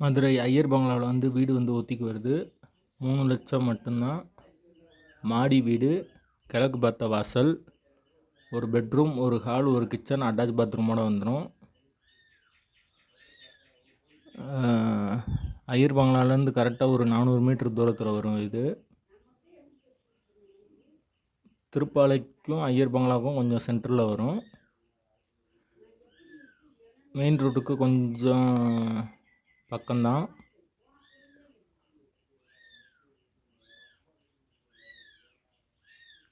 மதுரை ஐயர் பங்களாவில் வந்து வீடு வந்து ஒத்திக்கு வருது. மூணு லட்சம் மட்டும்தான். மாடி வீடு கிழக்கு பார்த்த வாசல் ஒரு பெட்ரூம் ஒரு ஹால் ஒரு கிச்சன் அட்டாச் பாத்ரூமோட வந்துடும் ஐயர் பங்களாலேருந்து கரெக்டாக ஒரு நானூறு மீட்டர் தூரத்தில் வரும் இது. திருப்பாலைக்கும் ஐயர் பங்களாவுக்கும் கொஞ்சம் சென்டரில் வரும். மெயின் ரோட்டுக்கு கொஞ்சம் பக்கம்தான்.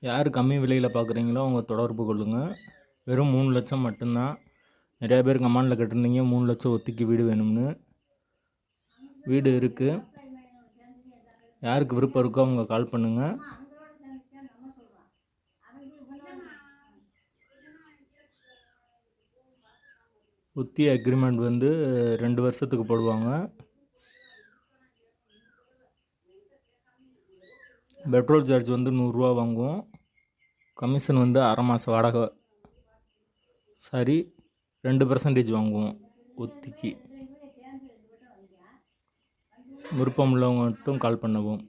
யார் கம்மி விலையில் பார்க்குறீங்களோ அவங்க தொடர்பு கொள்ளுங்கள் வெறும் மூணு லட்சம் மட்டும்தான். நிறையா பேர் கமாண்டில் கேட்டிருந்தீங்க மூணு லட்சம் ஒத்திக்கு வீடு வேணும்னு. வீடு இருக்குது யாருக்கு விருப்பம் இருக்கோ அவங்க கால் பண்ணுங்கள் உத்தி அக்ரிமெண்ட் வந்து ரெண்டு வருஷத்துக்கு போடுவாங்க. பெட்ரோல் சார்ஜ் வந்து நூறுரூவா வாங்குவோம். கமிஷன் வந்து அரை மாதம் வாடகை. சாரி ரெண்டு பர்சன்டேஜ் வாங்குவோம் ஒத்திக்கு விருப்பம் உள்ளவங்க மட்டும் கால் பண்ணவும்.